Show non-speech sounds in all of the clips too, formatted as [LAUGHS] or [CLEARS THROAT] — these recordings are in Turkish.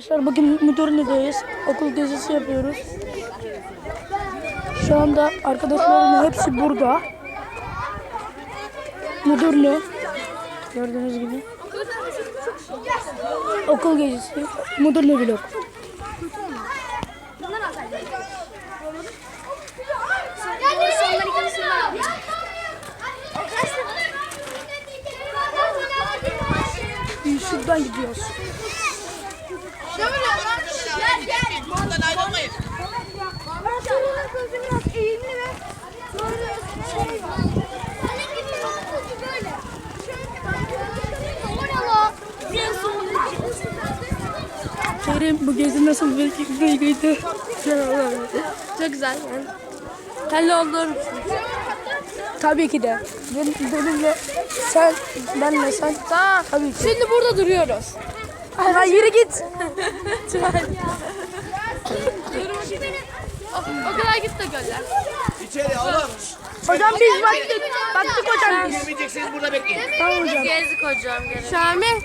Arkadaşlar bugün Müdürlü'deyiz. Okul gezisi yapıyoruz. Şu anda arkadaşlarımın hepsi burada. Müdürlü. Gördüğünüz gibi. Okul gezisi. Müdürlü vlog. Şuradan gidiyoruz. Buradan ayrılmayın. Kerim bu gezi nasıl bir bilgiydi? Çok güzel yani. Hello olur? Tabii ki de. Benim, benimle sen, benle sen. Tamam. Tabii ki. Şimdi burada duruyoruz. Hayır yürü git. [LAUGHS] o, o kadar git de göller. İçeri oğlum. Hocam biz baktık. Baktık hocam biz. Girmeyeceksiniz burada bekleyin. Tamam hocam. Gezdik hocam. Şamil.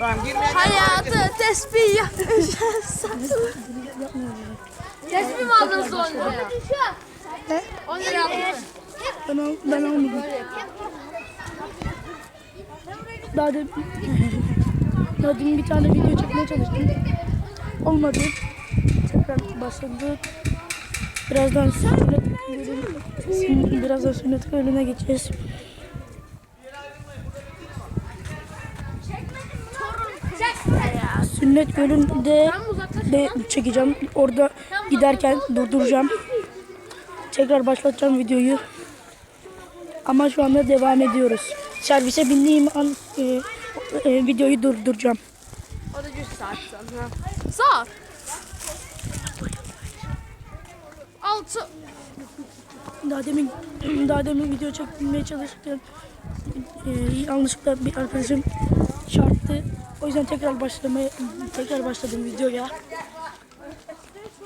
Hayatı tespih yapmış. [LAUGHS] tespih mi aldınız 10 liraya? Ne? 10 liraya aldınız. Ben, al, ben almadım. Daha demin, [LAUGHS] daha demin bir tane video çekmeye çalıştım. Olmadı. Tekrar başladık. Birazdan sünnet birazdan sünnet bölümüne geçeceğiz. Sünnet bölümünde de çekeceğim. Orada giderken durduracağım. Tekrar başlatacağım videoyu. Ama şu anda devam ediyoruz. Servise bindiğim an e, e, videoyu durduracağım. O da 100 saat sonra. Saat. 6. Daha demin [CLEARS THROAT] daha demin video çekmeye çalışırken e, yanlışlıkla bir arkadaşım çarptı. O yüzden tekrar başlamaya tekrar başladım videoya.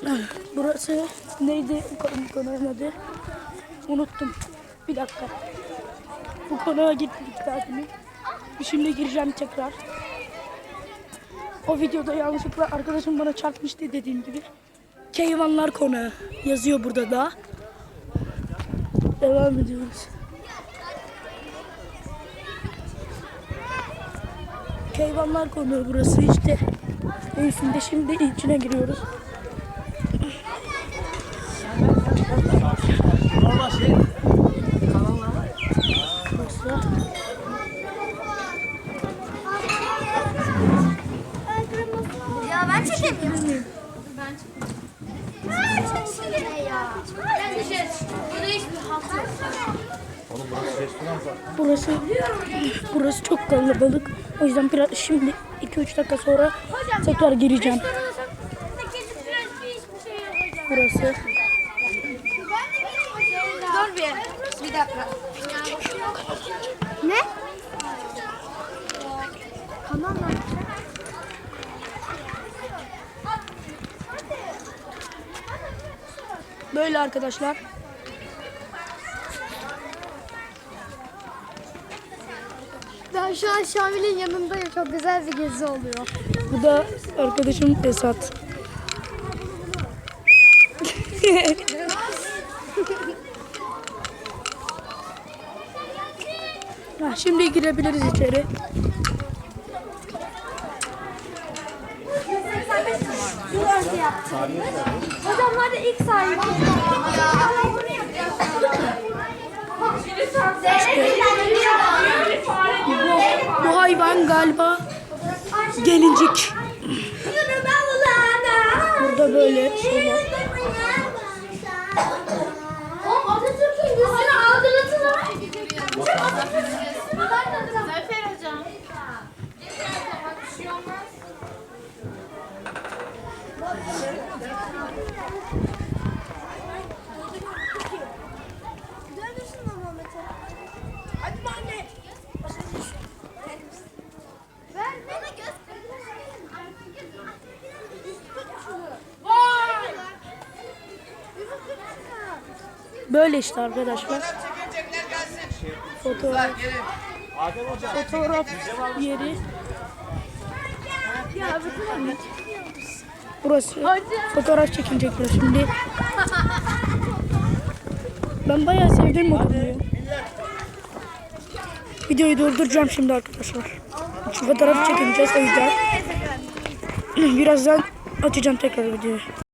[SIGHS] Burası neydi kon- konağın adı? Unuttum. Bir dakika. Bu konağa gittik demin. Şimdi gireceğim tekrar. O videoda yanlışlıkla arkadaşım bana çarpmıştı dediğim gibi. Keyvanlar konağı yazıyor burada da. Devam ediyoruz. Keyvanlar konuğu burası işte. Neyse şimdi içine giriyoruz. Normal şey. Ya ben çekemiyorum. Ben çekemiyorum. Ya. Ben de Bu da hiçbir hafta. Burası burası çok kalabalık. O yüzden biraz şimdi 2-3 dakika sonra tekrar gireceğim. Burası. Dur bir. Bir dakika. Ne? Tamam mı? Böyle arkadaşlar. Ben şu an Şamil'in yanındayım. Çok güzel bir gezi oluyor. Bu da arkadaşım Esat. [LAUGHS] Ha, şimdi girebiliriz içeri. Hocam hadi ilk sahibi. Bu hayvan galiba gelincik. Burada böyle şeyler. Zafer hocam. Ver bana göz. Böyle işte arkadaşlar. Gelsin. Fotoğraf, Gelin. Adem hocam. Burası. Fotoğraf çekilecekler şimdi. Ben bayağı sevdim okulu. ya. Videoyu durduracağım şimdi arkadaşlar. Şu fotoğraf çekineceğiz o yüzden. [CLEARS THROAT] Birazdan açacağım tekrar videoyu.